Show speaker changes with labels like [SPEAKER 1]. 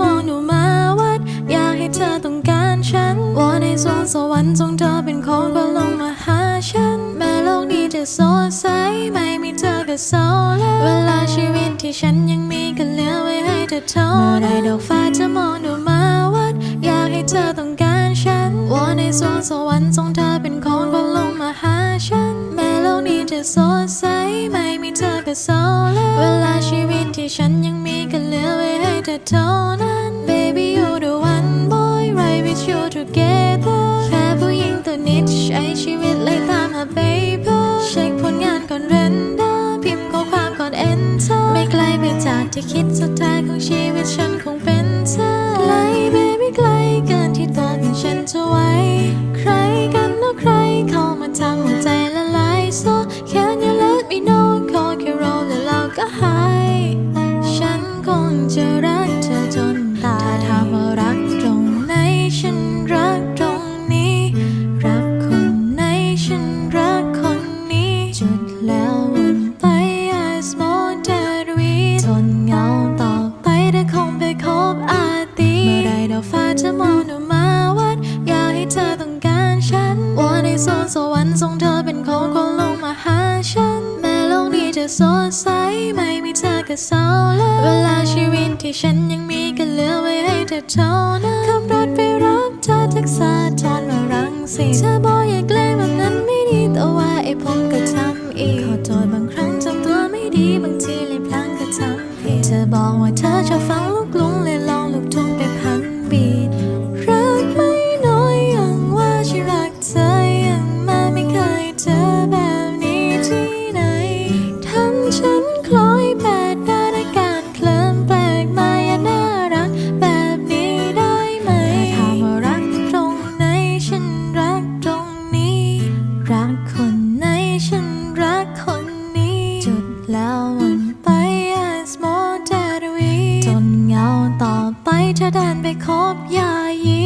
[SPEAKER 1] มองดูมาวัด อยากให้เธอต้องการฉันวอนในสวงสวรรค์จงเธอเป็นคนก็ลงมาหาฉัน แม้โลกนี้จะสดใสไม่มีเธอก็เศร้าแล้วเวลาชีวิตที่ฉันยังมีก็เหลือไว้ให้เธอเท่านั้นเมื่อไรดอกฟ้าจะมองดูมาวัด อยากให้เธอต้องการฉันวอนในสวงสวรรค์จงเธอเป็นคนก็ลงมาหาฉันแม้โลกนี้จะสดใสไม่มีเธอก็เศร้าแล้วเวลาชีวิตที่ฉันยังมีก็เหลือไว้ ให้เท่านั้น Baby you the one boy right with you together แค่ผู้หญิงตัวนิดใช้ชีวิตเลยตามหา baby เช็คผลงานก่อนเรนเดอร์พิมพ์ข้อความก่อน enter ไม่ไกลไปจากที่คิดสุดท้ายของชีวิตฉันคงเป็นเธอไกล baby ไกลเกินที่ตัวของฉันจะไหวใครกันนะใครเข้ามาทำหัวใจละลาย so can you let อเป็นคนคนลงมาหาฉัน แม้โลกนี้จะสดใสไม่มีเธอก็เศร้าแล้วเวลาชีวิตที่ฉันยังมีก็เหลือไว้ให้เธอเท่านั้นขับรถไปรับเธอจากสาทรมารังสิตเธอบอกอย่าแกล้งแบบนั้นไม่ดีแต่ว่าไอ้ผมก็ทำอีกขอโทษบางครั้งจำตัวไม่ดีบางทีเลยพลั้งก็ทำผิดเธอบอกว่าเธอชอบฟังลูกกรุง รักคนไหนฉันรักคนนี้ จุดแล้ววนไป as more that we จนเงาต่อไปเธอดันไปคบยายี